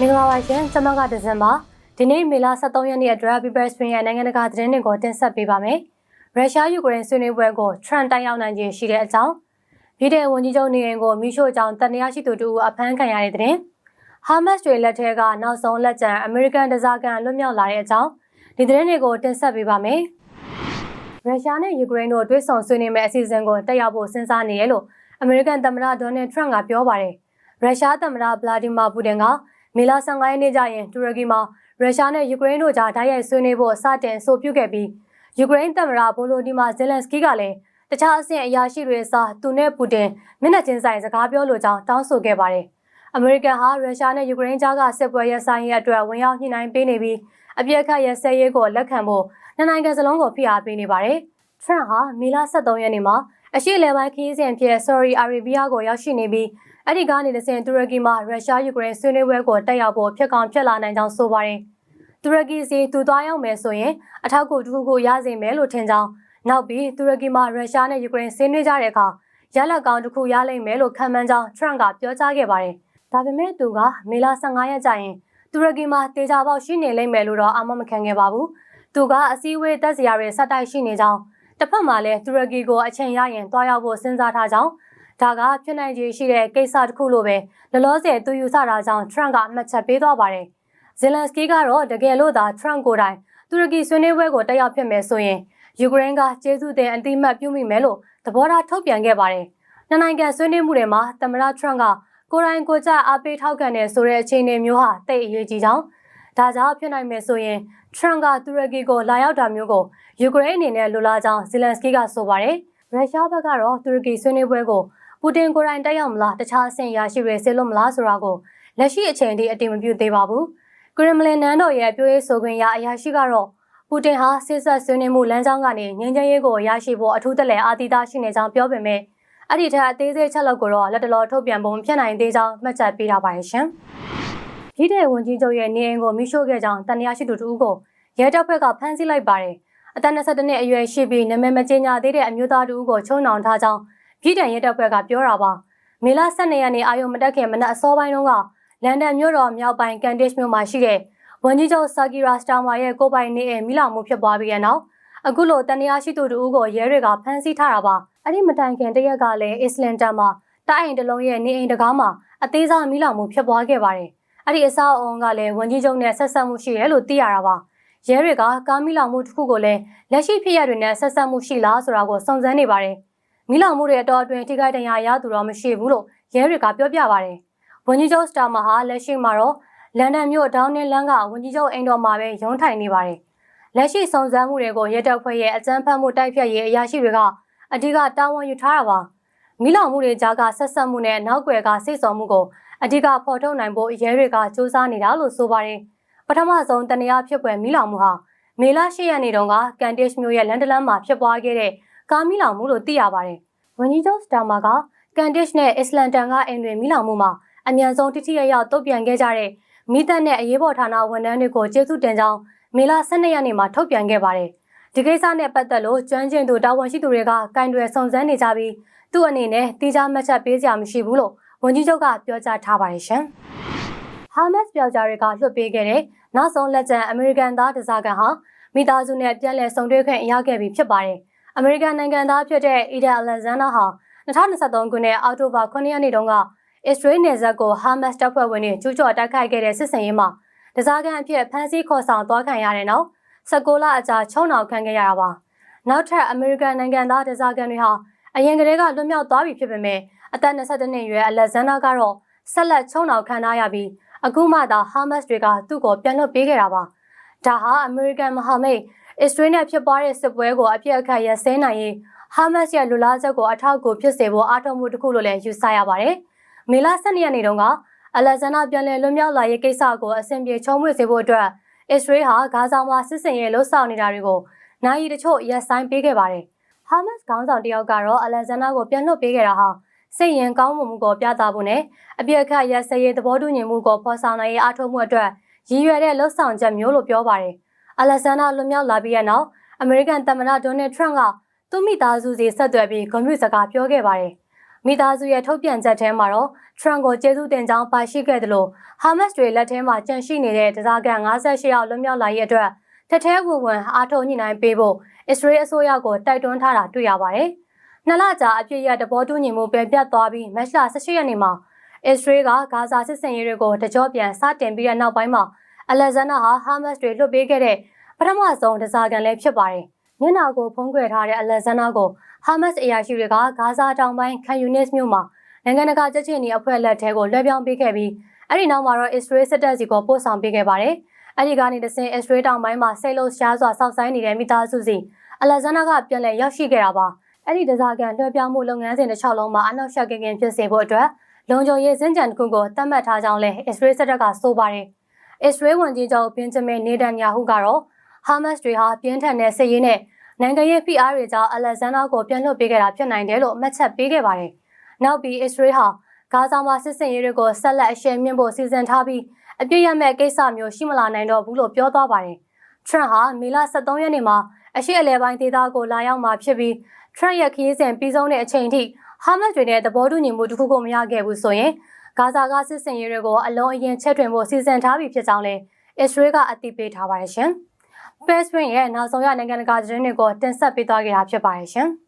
မင်္ဂလာပါရှင်ကျွန်မကဒီဇင်ဘာဒီနေ့မေလ23ရက်နေ့အတွက် People Spring ရဲ့နိုင်ငံတကာသတင်းတွေကိုတင်ဆက်ပေးပါမယ်ရုရှားယူကရိန်းဆွေးနွေးပွဲကို Trump တိုက်ရောက်နိုင်ခြင်းရှိတဲ့အကြောင်းပြည်ထောင်ဝန်ကြီးချုပ်နေအိမ်ကိုမိရှို့ကြောင်းတန်တရားရှိသူတို့အဖမ်းခံရတဲ့တဲ့ဟာမတ်တွေလက်ထက်ကနောက်ဆုံးလက်ကျန်အမေရိကန်တစားကန်လွတ်မြောက်လာတဲ့အကြောင်းဒီသတင်းတွေကိုတင်ဆက်ပေးပါမယ်ရုရှားနဲ့ယူကရိန်းတို့တွဲဆောင်ဆွေးနွေးမယ့်အစီအစဉ်ကိုတက်ရောက်ဖို့စဉ်းစားနေရလို့အမေရိကန်သမ္မတဒေါ်နယ်ထရန့်ကပြောပါတယ်ရုရှားသမ္မတဗလာဒီမာပူတင်က မေလ15ရက်နေ့ကျရင်တူရကီမှာရုရှားနဲ့ယူကရိန်းတို့ကြားဓာတ်ရိုက်ဆွေးနွေးဖို့စတင်အဆိုပြုခဲ့ပြီးယူကရိန်းသမ္မတဗိုလိုဒီမာဇယ်လန်စကီးကလည်းတခြားအဆင့်အရာရှိတွေအစားသူနဲ့ပူတင်မျက်နှာချင်းဆိုင်စကားပြောလိုကြောင်းတောင်းဆိုခဲ့ပါတယ်။အမေရိကန်ဟာရုရှားနဲ့ယူကရိန်းကြားကစစ်ပွဲရပ်ဆိုင်းရေးအတွက်ဝင်ရောက်ညှိနှိုင်းပေးနေပြီးအပြစ်အခတ်ရစဲရေးကိုလက်ခံဖို့နှစ်နိုင်ငံစလုံးကိုဖိအားပေးနေပါတယ်။ထရန့်ဟာမေလ23ရက်နေ့မှာအရှိလေပိုင်းခီးစဉ်ဖြစ် Saudi Arabia ကိုရောက်ရှိနေပြီး အဲ့ဒီကနေတစ်ဆင့်တူရကီမှာရုရှားယူကရိန်းဆွေးနွေးပွဲကိုတက်ရောက်ဖို့ဖြစ်ကောင်ဖြစ်လာနိုင်ကြောင်းဆိုပါတယ်။တူရကီစီသူသွားရောက်မယ်ဆိုရင်အထောက်အကူတစ်ခုခုရစေမယ်လို့ထင်ကြောင်းနောက်ပြီးတူရကီမှာရုရှားနဲ့ယူကရိန်းဆွေးနွေးကြတဲ့အခါရလက်ကောင်းတစ်ခုရလိမ့်မယ်လို့ခံမှန်းကြောင်းထရန့်ကပြောကြားခဲ့ပါတယ်။ဒါပေမဲ့သူကမေလ15ရက်ကျရင်တူရကီမှာတေချာပေါက်ရှိနေလိမ့်မယ်လို့တော့အမမခံခဲ့ပါဘူး။သူကအစည်းအဝေးတက်စရာတွေဆက်တိုက်ရှိနေကြောင်းတစ်ဖက်မှာလည်းတူရကီကိုအချိန်ရရင်တွားရောက်ဖို့စဉ်းစားထားကြောင်း ဒါကဖြစ်နိုင်ခြေရှိတဲ့ကိစ္စတစ်ခုလို့ပဲလလောဆယ်သူယူဆတာကြောင့်ထရန့်ကအမှတ်ချက်ပေးသွားပါတယ်။ဇယ်လန်စကီကတော့တကယ်လို့သာထရန့်ကိုယ်တိုင်တူရကီဆွေးနွေးပွဲကိုတက်ရောက်ဖြစ်မယ်ဆိုရင်ယူကရိန်းကကျေးဇူးတင်အတိမတ်ပြုမိမယ်လို့သဘောထားထုတ်ပြန်ခဲ့ပါတယ်။နှစ်နိုင်ငံဆွေးနွေးမှုတွေမှာသမ္မတထရန့်ကကိုယ်တိုင်ကိုကြအားပေးထောက်ခံတဲ့ဆိုတဲ့အခြေအနေမျိုးဟာတိတ်အရေးကြီးကြောင်းဒါကြောင့်ဖြစ်နိုင်မယ်ဆိုရင်ထရန့်ကတူရကီကိုလာရောက်တာမျိုးကိုယူကရိန်းအနေနဲ့လိုလားကြောင်းဇီလန်စကီကဆိုပါတယ်။ရုရှားဘက်ကတော့တူရကီဆွေးနွေးပွဲကို ပူတင်ကိုယ်တိုင်တက်ရောက်မလားတခြားအဆင့်ရရှိတွေဆေးလို့မလားဆိုတာကိုလက်ရှိအချိန်ထိအတိမပြုသေးပါဘူး။ကရမလင်နန်းတော်ရဲ့ပြောရေးဆိုခွင့်ရအရာရှိကတော့ပူတင်ဟာစစ်ဆက်ဆွေးနွေးမှုလမ်းကြောင်းကနေငြိမ်းချမ်းရေးကိုရရှိဖို့အထူးတလဲအာတိသားရှိနေကြောင်းပြောပေမဲ့အဲ့ဒီထက်အသေးစိတ်ချက်လောက်ကိုတော့လက်တလောထုတ်ပြန်ပုံဖြစ်နိုင်သေးကြောင်းမှတ်ချက်ပေးထားပါတယ်ရှင်။ကြီးတဲ့ဝန်ကြီးချုပ်ရဲ့နေအိမ်ကိုမိရှို့ခဲ့ကြောင်းတန်တရားရှိသူတို့ကိုရဲတပ်ဖွဲ့ကဖမ်းဆီးလိုက်ပါတယ်။အသက်22နှစ်အရွယ်ရှိပြီးနာမည်မကြေညာသေးတဲ့အမျိုးသားတူကိုချုံနှောင်ထားကြောင်း ပြည်တိုင်ရဲတပ်ဖွဲ့ကပြောတာပါမေလ12ရက်နေ့အာယုံမတက်ခင်မနက်အစောပိုင်းတုန်းကလန်ဒန်မြို့တော်မြောက်ပိုင်းကန်ဒစ်မြို့မှာရှိတဲ့ဝန်ကြီးချုပ်ဆာကီရာစတာမာရဲ့ကိုပိုင်နေအိမ်မိလောင်မှုဖြစ်ပွားပြီးတဲ့နောက်အခုလိုတန်တရားရှိသူတို့ကိုရဲတွေကဖမ်းဆီးထားတာပါအဲ့ဒီမတိုင်ခင်တရက်ကလည်းအစ္စလင်တန်မှာတိုက်အိမ်တစ်လုံးရဲ့နေအိမ်တကားမှာအသေးစားမိလောင်မှုဖြစ်ပွားခဲ့ပါတယ်အဲ့ဒီအဆောက်အုံကလည်းဝန်ကြီးချုပ်နဲ့ဆက်ဆက်မှုရှိတယ်လို့သိရတာပါရဲတွေကကားမိလောင်မှုတစ်ခုကိုလည်းလက်ရှိဖြစ်ရတွေနဲ့ဆက်ဆက်မှုရှိလားဆိုတာကိုစုံစမ်းနေပါတယ် မိလောင်မှုတွေအတော်အတွင်းထိခိုက်ဒဏ်ရာရသူတော့မရှိဘူးလို့ရဲတွေကပြောပြပါတယ်။ဝန်ကြီးချုပ်စတာမာဟာလက်ရှိမှာတော့လန်ဒန်မြို့ဒေါင်းနင်းလန်းကဝန်ကြီးချုပ်အိမ်တော်မှာပဲရုံးထိုင်နေပါတယ်။လက်ရှိစုံစမ်းမှုတွေကိုရဲတပ်ဖွဲ့ရဲ့အကြမ်းဖက်မှုတိုက်ဖျက်ရေးအရာရှိတွေကအဓိကတာဝန်ယူထားတာပါ။မိလောင်မှုတွေကြားကဆက်ဆက်မှုနဲ့နောက်ွယ်ကစိတ်ဆော်မှုကိုအဓိကဖော်ထုတ်နိုင်ဖို့ရဲတွေကစူးစမ်းနေတာလို့ဆိုပါတယ်။ပထမဆုံးတနေရာဖြစ်ပွဲမိလောင်မှုဟာမေလ10ရက်နေ့တုန်းကကန်တစ်မြို့ရဲ့လန်ဒလန်မှာဖြစ်ပွားခဲ့တဲ့ ကားမိလောင်မှုလို့သိရပါတယ်။ဝန်ကြီးချုပ်စတာမာကကန်ဒစ်နဲ့အစ္စလန်တန်ကအိမ်တွေမိလောင်မှုမှာအမြန်ဆုံးတိတိယယတုတ်ပြန်ခဲ့ကြတဲ့မိသက်နဲ့အရေးပေါ်ဌာနဝန်ထမ်းတွေကိုကျေးဇူးတင်ကြောင်းမေလ12ရက်နေ့မှာထုတ်ပြန်ခဲ့ပါတယ်။ဒီကိစ္စနဲ့ပတ်သက်လို့ကျွမ်းကျင်သူတာဝန်ရှိသူတွေကကင်တွယ်စုံစမ်းနေကြပြီးသူ့အနေနဲ့တိကျမှတ်ချက်ပေးစရာမရှိဘူးလို့ဝန်ကြီးချုပ်ကပြောကြားထားပါတယ်ရှင်။ဟာမတ်ပြောက်ကြားတွေကလွှတ်ပေးခဲ့တဲ့နောက်ဆုံးလက်ကျန်အမေရိကန်သားတစားကန်ဟာမိသားစုနဲ့ပြန်လည်ဆုံတွေ့ခွင့်ရခဲ့ပြီဖြစ်ပါတယ်။ အမေရိကန်နိုင်ငံသားဖြစ်တဲ့အီဒန်အလက်ဇန်နာဟာ2023ခုနှစ်အောက်တိုဘာ9ရက်နေ့တုန်းကအစ္စရေးနယ်စပ်ကိုဟာမတ်တပ်ဖွဲ့ဝင်တွေကျူးကျော်တိုက်ခိုက်ခဲ့တဲ့စစ်စင်ရေးမှာတစားကန်အဖြစ်ဖမ်းဆီးခေါ်ဆောင်သွားခံရတဲ့နောက်16လအကြာချုံနှောင်ခံခဲ့ရတာပါနောက်ထပ်အမေရိကန်နိုင်ငံသားတစားကန်တွေဟာအရင်ကတည်းကလွတ်မြောက်သွားပြီဖြစ်ပေမဲ့အသက်22နှစ်အရွယ်အလက်ဇန်နာကတော့ဆက်လက်ချုံနှောင်ခံထားရပြီးအခုမှသာဟာမတ်တွေကသူ့ကိုပြန်လွှတ်ပေးခဲ့တာပါဒါဟာအမေရိကန်မဟာမိတ် အစ္စရေးနဲ့ဖြစ်ပွားတဲ့စစ်ပွဲကိုအပြစ်အခတ်ရစဲနိုင်ရေးဟာမတ်ရဲ့လူလားချက်ကိုအထောက်အကူဖြစ်စေဖို့အားထုတ်မှုတစ်ခုလို့လည်းယူဆရပါတယ်။မေလ12ရက်နေ့တုန်းကအလက်ဇန္ဒာပြန်လည်လွတ်မြောက်လာရေးကိစ္စကိုအဆင်ပြေချုံးမွေစေဖို့အတွက်အစ္စရေးဟာဂါဇာမှာစစ်စင်ရေးလှုပ်ဆောင်နေတာတွေကိုနိုင်ရီတချို့ရက်ဆိုင်ပေးခဲ့ပါတယ်။ဟာမတ်ခေါင်းဆောင်တယောက်ကတော့အလက်ဇန္ဒာကိုပြန်လွှတ်ပေးခဲ့တာဟာစိတ်ရင်ကောင်းမှုမှုကိုပြသဖို့နဲ့အပြစ်အခတ်ရစရေးသဘောတူညီမှုကိုဖော်ဆောင်နိုင်ရေးအားထုတ်မှုအတွက်ရည်ရွယ်တဲ့လှုပ်ဆောင်ချက်မျိုးလို့ပြောပါတယ်။ အလက်ဇန္ဒာလွတ်မြောက်လာပြီးတဲ့နောက်အမေရိကန်သမ္မတဒေါ်နယ်ထရန့်ကသူ့မိသားစုစီဆက်သွယ်ပြီးဂုဏ်ပြုစကားပြောခဲ့ပါတယ်။မိသားစုရဲ့ထုတ်ပြန်ချက်ထဲမှာတော့ထရန်ကိုကျေးဇူးတင်ကြောင်းပါရှိခဲ့တယ်လို့ဟာမတ်စ်တွေလက်ထဲမှာကြန့်ရှိနေတဲ့ဒဇာကန်58ယောက်လွတ်မြောက်လာရဲ့အတွက်တထဲဝင်ဝင်အားထုတ်ညှိနှိုင်းပေးဖို့အစ္စရေးအစိုးရကိုတိုက်တွန်းထားတာတွေ့ရပါတယ်။နှစ်လကြာအပြည့်ရတဘောတူညီမှုပြန်ပြတ်သွားပြီးမတ်လ18ရက်နေ့မှာအစ္စရေးကဂါဇာစစ်စင်ရေးတွေကိုတကြောပြန်စတင်ပြီးတဲ့နောက်ပိုင်းမှာ အလက်ဇန္ဒာဟာဟာမတ်စ်တွေလွတ်ပေးခဲ့တဲ့ပထမဆုံးဒဇာကန်လည်းဖြစ်ပါတယ်။မျက်နှာကိုဖုံးကွယ်ထားတဲ့အလက်ဇန္ဒာကိုဟာမတ်စ်အရာရှိတွေကဂါဇာတောင်ပိုင်းခန်ယူနစ်မြို့မှာနိုင်ငံတကာကြက်ချင်နီအဖွဲ့လက်ထဲကိုလွှဲပြောင်းပေးခဲ့ပြီးအဲ့ဒီနောက်မှာတော့အစ္စရေးစစ်တပ်စီကိုပို့ဆောင်ပေးခဲ့ပါတယ်။အဲ့ဒီကနေတဆင်အစ္စရေးတောင်ပိုင်းမှာစိတ်လုံးရှားစွာစောင့်ဆိုင်းနေတဲ့မိသားစုစီအလက်ဇန္ဒာကပြန်လည်ရောက်ရှိခဲ့တာပါ။အဲ့ဒီဒဇာကန်လွှဲပြောင်းမှုလုပ်ငန်းစဉ်တစ်လျှောက်လုံးမှာအနောက်ရှက်ကင်ကင်ဖြစ်စေဖို့အတွက်လုံခြုံရေးစင်ကြံတစ်ခုကိုသတ်မှတ်ထားကြောင်းလည်းအစ္စရေးစစ်တပ်ကဆိုပါတယ်။ အစ္စရေးဝန်ကြီးချုပ်ဘင်ဂျမင်နေဒန်ယာဟုကတော့ဟာမတ်စ်တွေဟာပြင်းထန်တဲ့စစ်ရေးနဲ့နိုင်ငံရေးဖိအားတွေကြောင့်အလက်ဇန္ဒာကိုပြန်လွှတ်ပေးခဲ့တာဖြစ်နိုင်တယ်လို့အမှတ်ချက်ပေးခဲ့ပါတယ်။နောက်ပြီးအစ္စရေးဟာဂါဇာမှာစစ်စင်ရေးတွေကိုဆက်လက်အရှယ်မြင့်ဖို့စီစဉ်ထားပြီးအပြည့်ရမဲ့ကိစ္စမျိုးရှိမလာနိုင်တော့ဘူးလို့ပြောသွားပါတယ်။ Trump ဟာမေလ23ရက်နေ့မှာအရှိအလဲပိုင်းဒေသကိုလာရောက်မှာဖြစ်ပြီး Trump ရဲ့ခရီးစဉ်ပြီးဆုံးတဲ့အချိန်ထိဟာမတ်တွေနဲ့သဘောတူညီမှုတစ်ခုကိုမရခဲ့ဘူးဆိုရင် ဂါဇာကစစ်စင်ရေးတွေကိုအလုံးအရင်ချက်ထွင်ဖို့စီစဉ်ထားပြီးဖြစ်ကြောင်းလည်းအစ္စရေးကအသိပေးထားပါတယ်ရှင်။ Press Spring ရဲ့နောက်ဆုံးရနိုင်ငံတကာသတင်းတွေကိုတင်ဆက်ပေးသွားခဲ့တာဖြစ်ပါတယ်ရှင်။